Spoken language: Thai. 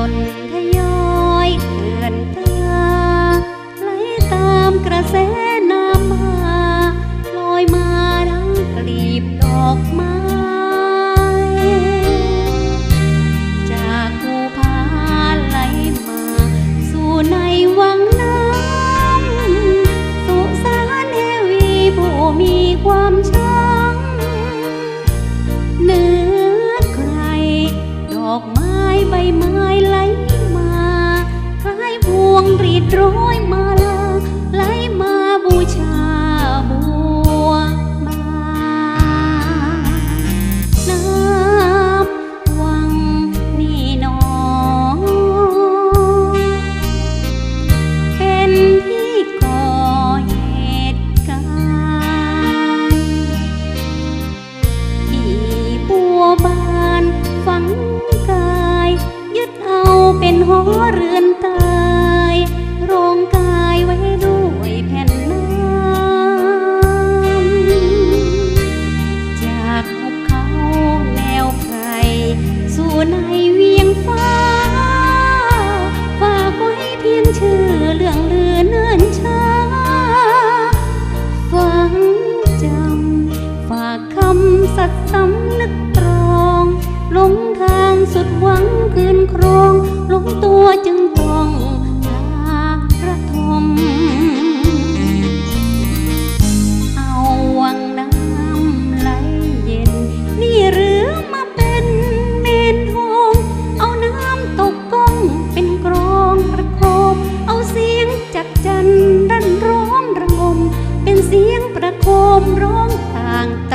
ล่นทยอยเกลื่อนกลาไหลตามกระแสน้ำมาลอยมาดังกลีบดอกไม้ จากภูพาไหลมาสู่ในวังน้ำสุสานเทวีผู้มีความชอ ใบไม้ไหลมาคล้ายพวงรีดร้อยมา เป็นหอเรือนตายโรงกายไว้ด้วยแผ่นน้ำจากภูเขาแนวไพรสู่ในเวียงฟ้า ฝากไว้เพียงชื่อเรื่องลือเนิ่นช้า ฝังจำ ฝากคำสัตย์สำนึกตรอง ลงทางสุดหวังคืนคร โคมร้องต่างต